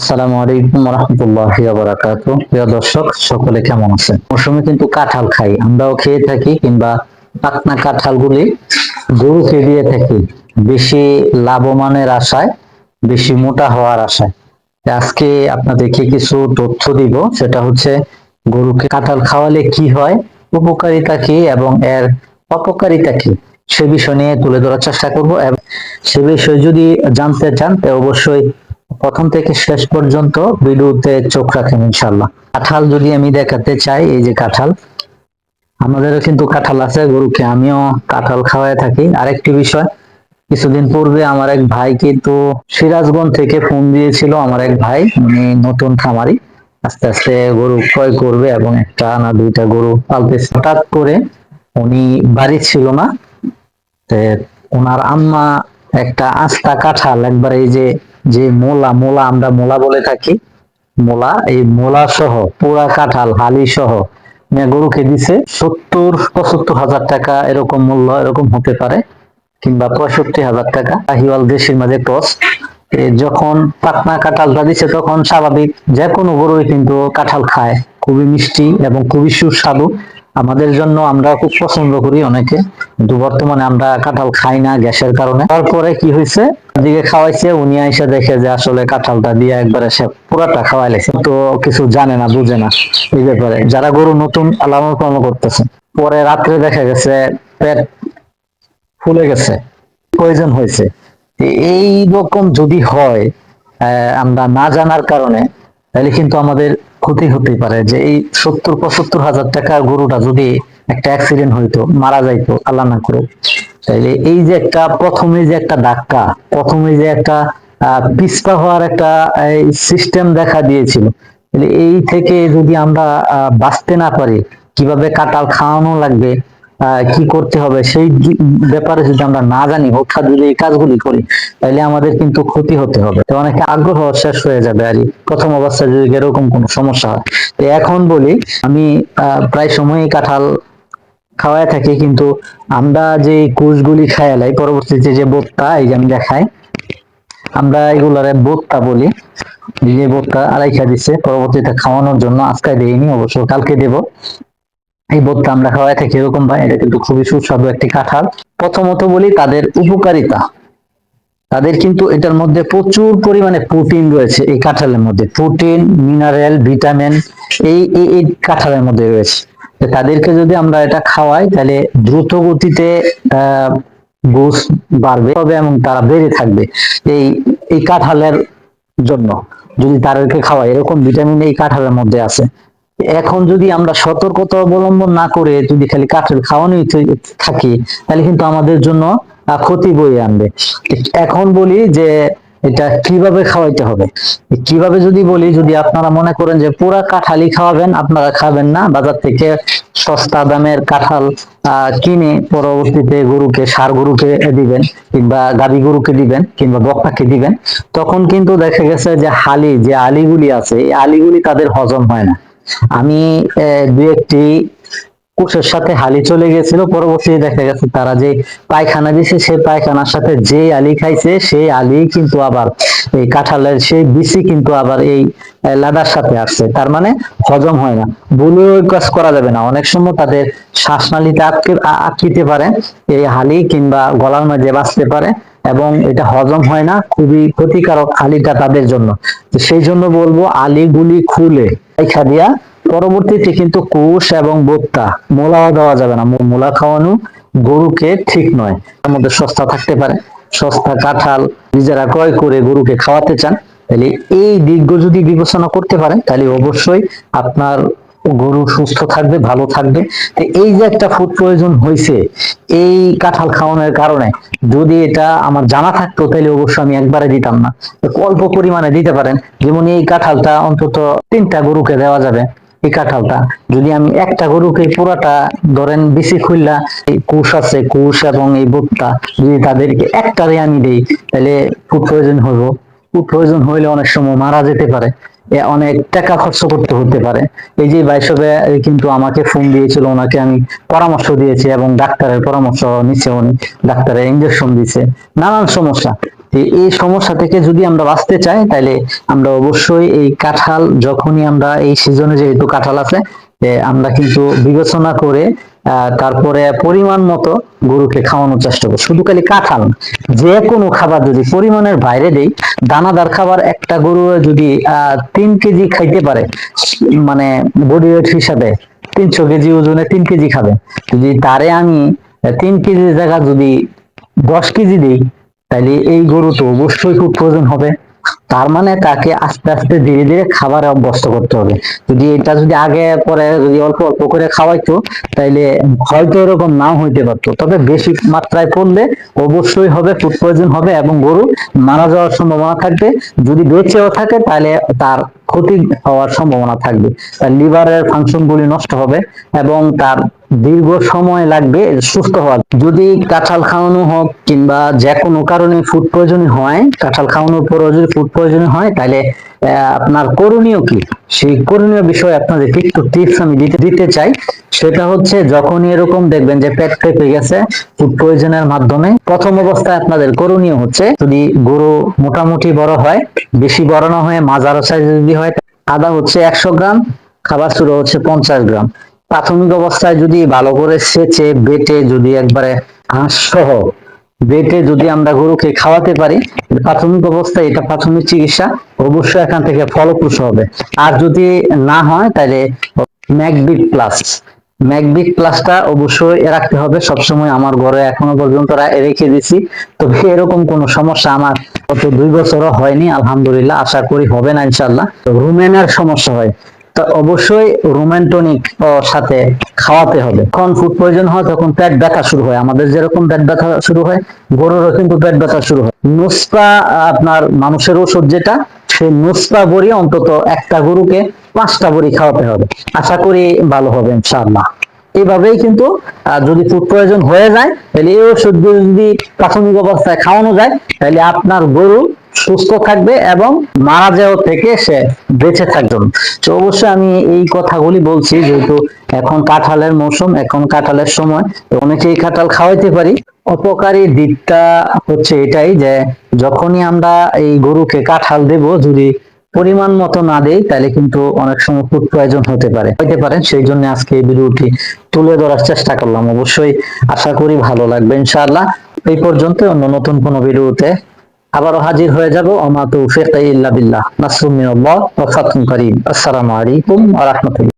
আসসালামু আলাইকুম রহমতুল্লাহ বারাকাত প্রিয় দর্শক, সকলে কেমন আছেন? মৌসুমে কিন্তু কাঁঠাল খাই, আমরাও খেয়ে থাকি কিংবা পাকনা কাঁঠালগুলি গরুকে দিয়ে থাকি। বেশি লাভবানের আশায়, বেশি মোটা হওয়ার আশায়। আজকে আপনাদেরকে কিছু তথ্য দিব, সেটা হচ্ছে গরুকে কাঁঠাল খাওয়ালে কি হয়, উপকারিতা কি এবং এর অপকারিতা কি, সে বিষয় নিয়ে তুলে ধরার চেষ্টা করব। এবং সে বিষয়ে যদি জানতে চান, তো অবশ্যই প্রথম থেকে শেষ পর্যন্ত ভিডিওতে চোখ রাখেন ইনশাল্লাহ কাঁঠাল যদি আমি দেখাতে চাই, এই যে কাঁঠাল, আমাদেরও কিন্তু কাঁঠাল আছে গরুকে, আমিও কাঁঠাল খাওয়াই থাকি। আরেকটি বিষয়, কিছুদিন পূর্বে আমার এক ভাই কিন্তু সিরাজগঞ্জ থেকে ফোন দিয়েছিল, আমার এক ভাই, উনি নতুন খামারি, আস্তে আস্তে গরু ক্রয় করবে এবং একটা না দুইটা গরু পালতে হঠাৎ করে উনি বাড়ি ছিল না ওনার আম্মা একটা আস্তা কাঁঠাল, একবার এই যে যে মোলা মোলা আমরা মোলা বলে থাকি। মোলা, এই মোলা সহ পুরা কাঁঠাল, হালি সহ গরুকে দিছে সত্তর, পঁচাত্তর হাজার টাকা এরকম মূল্য, এরকম হতে পারে, কিংবা পঁয়ষট্টি হাজার টাকা। হিওয়াল দেশের মাঝে টস। যখন পাতনা কাঁঠালটা দিছে, তখন স্বাভাবিক যে কোনো গরুই কিন্তু কাঁঠাল খায়। খুবই মিষ্টি এবং খুবই সুস্বাদু। আমাদের জন্য আমরা খুব পছন্দ করি অনেকে। কিন্তু বর্তমানে আমরা কাঁঠাল খাই না গ্যাসের কারণে। তারপরে কি হয়েছে? দিকে খাওয়াইছে, উনি আইসা দেখে যে আসলে কাঁঠালটা দিয়ে একবারে সে পুরাটা খাওয়াই লেছে তো কিছু জানে না, বুঝে না এই ব্যাপারে। যারা গরু নতুন লালন পালন করতেছে। পরে রাত্রে দেখা গেছে পেট ফুলে গেছে প্রয়োজন হয়েছে। এই রকম যদি হয় আমরা না জানার কারণে তাহলে কিন্তু আমাদের ক্ষতি হতে পারে যে এই সত্তর পঁচাত্তর হাজার টাকা গরুটা যদি একটা অ্যাক্সিডেন্ট হইতো, মারা যাইতো, আল্লাহ না করুক। তাইলে এই যে একটা প্রথমে যে একটা ধাক্কা, প্রথমে যে একটা পিছপা হওয়ার একটা সিস্টেম দেখা দিয়েছিল এই থেকে যদি আমরা বাঁচতে না পারি, কীভাবে কাঁঠাল খাওয়ানো লাগবে? কি করতে হবে? সেই ব্যাপারে যদি আমরা না জানি হঠাৎ যদি এই কাজগুলি করি, তাহলে আমাদের কিন্তু ক্ষতি হতে হবে। তো অনেকে আগ্রহ শেষ হয়ে যাবে, আর। প্রথম অবস্থায় যদি এরকম কোনো সমস্যা হয়। তো এখন বলি, আমি প্রায় সময়ই কাঁঠাল খাওয়ায় থাকি, কিন্তু আমরা যে কোষগুলি খায়ালাই পরবর্তীতে যে বোধটা এই যে আমি দেখাই, আমরা এগুলারে বোধটা বলি। যে বোধটা আড়াইশা দিচ্ছে পরবর্তীতে খাওয়ানোর জন্য আজকে দেইনি, অবশ্য কালকে দেব। এই বোধটা আমরা খাওয়াই থাকি এরকম ভাই, এটা কিন্তু খুবই সুস্বাদু একটি কাঁঠাল। প্রথমত বলি তাদের উপকারিতা। তাদের কিন্তু এটার মধ্যে প্রচুর পরিমাণে প্রোটিন রয়েছে এই কাঁঠালের মধ্যে। প্রোটিন মিনারেল ভিটামিন এই এই কাঁঠালের মধ্যে রয়েছে। তাদেরকে যদি আমরা এটা খাওয়াই, তাহলে দ্রুত গতিতে গোস বাড়বে, তবে এবং তারা বেড়ে থাকবে এই এই কাঁঠালের জন্য। যদি তাদেরকে খাওয়াই, এরকম ভিটামিন এই কাঁঠালের মধ্যে আছে। এখন যদি আমরা সতর্কতা অবলম্বন না করে যদি খালি কাঠের খাওয়ানোই থাকি, তাহলে কিন্তু আমাদের জন্য ক্ষতি বয়ে আনবে। এখন বলি যে, এটা কীভাবে খাওয়াইতে হবে? কীভাবে যদি বলি, যদি আপনারা মনে করেন যে পুরা কাঁঠালি খাওয়াবেন, আপনারা খাবেন না, বাজার থেকে সস্তা দামের কাঁঠাল কিনে পরবর্তীতে গরুকে, সার গরুকে দিবেন, কিংবা গাবি গরুকে দিবেন, কিংবা বক্তাকে দিবেন, তখন কিন্তু দেখা গেছে যে হালি, যে আলিগুলি আছে, এই আলিগুলি তাদের হজম হয় না। আমি দু একটি কোষের সাথে হালি চলে গেছিল, পরবর্তীতে দেখা গেছে তারা যে পায়খানা দিছে সেই পায়খানার সাথে যে আলি খাইছে, সেই আলি কিন্তু আবার এই কাঁঠালের সেই বিসি কিন্তু আবার এই লাদার সাথে আসছে। তার মানে হজম হয় না। বলে কাজ করা যাবে না। অনেক সময় তাদের শ্বাসনালীতে আটকে আটকিতে পারে, এই হালি কিংবা গলার মাঝে বাঁচতে পারে। এবং এটা হজম হয় না, খুবই ক্ষতিকারক আলিটা তাদের জন্য। সেই জন্য বলব আলিগুলি খুলে রেখা দিয়া, পরবর্তীতে কিন্তু কোষ এবং বোত্তা মোলাও দেওয়া যাবে না। মূলা খাওয়ানো গরুকে ঠিক নয়। তার মধ্যে সস্তা থাকতে পারে। সস্তা কাঁঠাল নিজেরা ক্রয় করে গরুকে খাওয়াতে চান, তাহলে এই দিকগুলো যদি বিবেচনা করতে পারেন, তাহলে অবশ্যই আপনার গরু সুস্থ থাকবে, ভালো থাকবে। তো এই যে একটা ফুড প্রয়োজন হয়েছে, এই কাঁঠাল খাওয়ানোর কারণে, যদি এটা আমার জানা থাকতো, তাহলে অবশ্যই আমি একবারে দিতাম না। অল্প পরিমাণে দিতে পারেন। যেমন এই কাঁঠালটা অন্তত তিনটা গরুকে দেওয়া যাবে, এই কাঁঠালটা। যদি আমি একটা গরুকে পুরাটা, ধরেন বেশি খুললা এই কুশ আছে, কুশ এবং এই বুটটা যদি তাদেরকে একটারে আমি দিই, তাহলে খুব প্রয়োজন হইব। খুব প্রয়োজন হইলে অনেক সময় মারা যেতে পারে। অনেক টাকা খরচ করতে হতে পারে। এই যে বাইসবে কিন্তু আমাকে ফোন দিয়েছিল, ওনাকে আমি পরামর্শ দিয়েছি এবং ডাক্তারের পরামর্শ নিচ্ছে উনি। ডাক্তারের ইঞ্জেকশন দিছে নানান সমস্যা। এই সমস্যা থেকে যদি আমরা বাঁচতে চাই তাহলে আমরা অবশ্যই এই কাঁঠাল, যখনই আমরা এই সিজনে যেহেতু কাঁঠাল আছে আমরা কিন্তু বিবেচনা করে তারপরে পরিমাণ মতো গরুকে খাওয়ানোর চেষ্টা করব। শুধু খালি কাঁঠাল যে কোনো খাবার যদি পরিমাণের বাইরে দেই, দানাদার খাবার একটা গরু যদি তিন কেজি খাইতে পারে মানে বডি ওয়েট হিসাবে তিনশো কেজি ওজনে তিন কেজি খাবে। যদি তারে আমি তিন কেজি জায়গা যদি দশ কেজি দিই তাহলে এই গরু তো অবশ্যই খুব প্রয়োজন হবে। তার মানে তাকে আস্তে আস্তে ধীরে ধীরে খাবারে অভ্যস্ত করতে হবে। যদি এটা যদি আগে পরে যদি অল্প অল্প করে খাওয়াইতো, তাইলে হয়তো এরকম নাও হইতে পারতো। তবে বেশি মাত্রায় পড়লে অবশ্যই হবে ফুড পয়জন হবে এবং গরু মারা যাওয়ার সম্ভাবনা থাকবে। যদি বেঁচেও থাকে তাহলে তার ক্ষতি হওয়ার সম্ভাবনা থাকবে। তার লিভারের ফাংশন গুলি নষ্ট হবে এবং তার দীর্ঘ সময় লাগবে সুস্থ হওয়ার। যদি কাঁঠাল খাওয়ানো হোক কিংবা যে কোনো কারণে ফুড পয়জন হয়, কাঁঠাল খাওয়ানোর পরও যদি ফুড পয়জন হয়, তাহলে আপনার করণীয় কি? সেই করণীয় বিষয়ে আপনাদেরকে একটু টিপস আমি দিতে দিতে চাই। সেটা হচ্ছে যখন এরকম দেখবেন যে পেট পেপে গেছে ফুড পয়জনের মাধ্যমে, প্রথম অবস্থায় আপনাদের করণীয় হচ্ছে, যদি গরু মোটামুটি বড় হয়, বেশি বড় না হয়ে মাঝারো সাইজ যদি হয়, আদা হচ্ছে একশো গ্রাম, খাবার চুড়ো হচ্ছে পঞ্চাশ গ্রাম। প্রাথমিক অবস্থায় যদি ভালো করে সেচে, বেটে যদি একবারে হাঁস সহ বেটে যদি আমরা গরুকে খাওয়াতে পারি, প্রাথমিক অবস্থায় এটা প্রাথমিক চিকিৎসা, অবশ্যই এখান থেকে ফলপ্রসূ হবে। আর যদি না হয়, তাহলে ম্যাকবিট প্লাস ম্যাকবিট প্লাসটা অবশ্যই রাখতে হবে। সবসময় আমার ঘরে এখনও পর্যন্ত রেখে দিছি। তবে এরকম কোনো সমস্যা আমার গত দুই বছরও হয়নি। আলহামদুলিল্লাহ, আশা করি হবে না ইনশাল্লাহ রুমেনের সমস্যা হয়। অবশ্যই রোম্যান্টনিক সাথে খাওয়াতে হবে। যখন ফুড প্রয়োজন হয়, তখন পেট ব্যথা শুরু হয়। আমাদের যেরকম পেট ব্যথা শুরু হয়, গরুরও কিন্তু পেট ব্যথা শুরু হয়। নুসপা, আপনার মানুষের ওষুধ যেটা, সেই নুসপা বড়ি অন্তত একটা গরুকে পাঁচটা বড়ি খাওয়াতে হবে। আশা করি ভালো হবে, ইনশাআল্লাহ। এইভাবেই কিন্তু যদি ফুড প্রয়োজন হয়ে যায়, তাহলে এই ওষুধ যদি প্রাথমিক অবস্থায় খাওয়ানো যায়, তাহলে আপনার গরু সুস্থ থাকবে এবং মারা যাওয়া থেকে সে বেঁচে থাকবে। তো অবশ্যই আমি এই কথাগুলি বলছি, যেহেতু এখন কাঁঠালের মৌসুম, এখন কাঁঠালের সময়, তো অনেকেই কাঁঠাল খাওয়াইতে পারি। অপকারী দিকটা হচ্ছে এটাই যে, যখনই আমরা এই গরুকে কাঁঠাল দেব, যদি পরিমাণ মতো না দেই, তাহলে কিন্তু অনেক সময় ফুড প্রয়োজন হতে পারে। হতে পারে, সেই জন্য আজকে এই ভিডিওটি তুলে ধরার চেষ্টা করলাম। অবশ্যই আশা করি ভালো লাগবে, ইনশাআল্লাহ। এই পর্যন্ত অন্য নতুন কোনো ভিডিওতে আবারও হাজির হয়ে যাব আমা তো ইল্লা বিল্লাহ। নাসরুম আল্লাহ ওয়া ফাতুন করিম। আসসালামু আলাইকুম ওয়া রাহমাতুল্লাহ।